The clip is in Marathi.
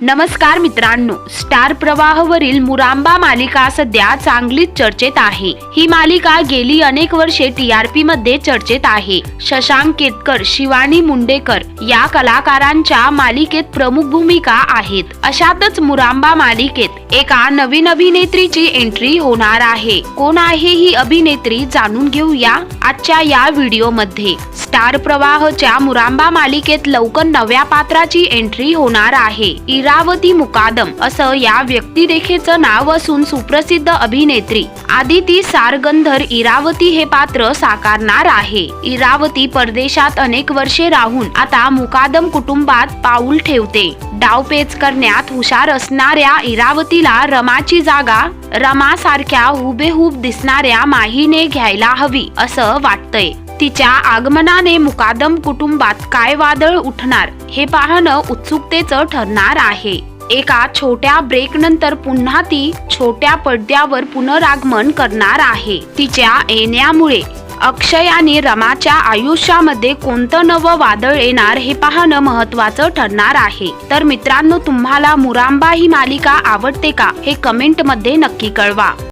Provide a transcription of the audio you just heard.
नमस्कार मित्रांनो स्टार प्रवाहवरील मुरांबा मालिका सध्या चांगलीच चर्चेत आहे. ही मालिका गेली अनेक वर्षे टीआरपी मध्ये चर्चेत आहे. शशांक केतकर शिवानी मुंडेकर या कलाकारांच्या मालिकेत प्रमुख भूमिका आहेत. अशातच मुरांबा मालिकेत एका नवीन अभिनेत्रीची एंट्री होणार आहे. कोण आहे ही अभिनेत्री जाणून घेऊया आजच्या या व्हिडिओमध्ये. स्टार प्रवाहच्या मुरांबा मालिकेत लवकर नव्या पात्राची एंट्री होणार आहे. इरावती मुकादम असं या व्यक्तिरेखेचं नाव असून सुप्रसिद्ध अभिनेत्री आदिती सारगंधर इरावती हे पात्र साकारणार आहे. इरावती परदेशात अनेक वर्षे राहून आता मुकादम कुटुंबात पाऊल ठेवते. डावपेच करण्यात हुशार असणाऱ्या इरावतीला रमाची जागा रमासारख्या हुबेहूब दिसणाऱ्या माहीने घ्यायला हवी असं वाटतंय. तिच्या आगमनाने मुकादम कुटुंबात काय वादळ उठणार हे पाहणं उत्सुकतेचं ठरणार आहे. एका छोट्या ब्रेक नंतर पुन्हा ती छोट्या पडद्यावर पुनरागमन करणार आहे. तिच्या येण्यामुळे अक्षय आणि रमाच्या आयुष्यामध्ये कोणतं नवं वादळ येणार हे पाहणं महत्वाचं ठरणार आहे. तर मित्रांनो तुम्हाला मुरांबा ही मालिका आवडते का हे कमेंटमध्ये नक्की कळवा.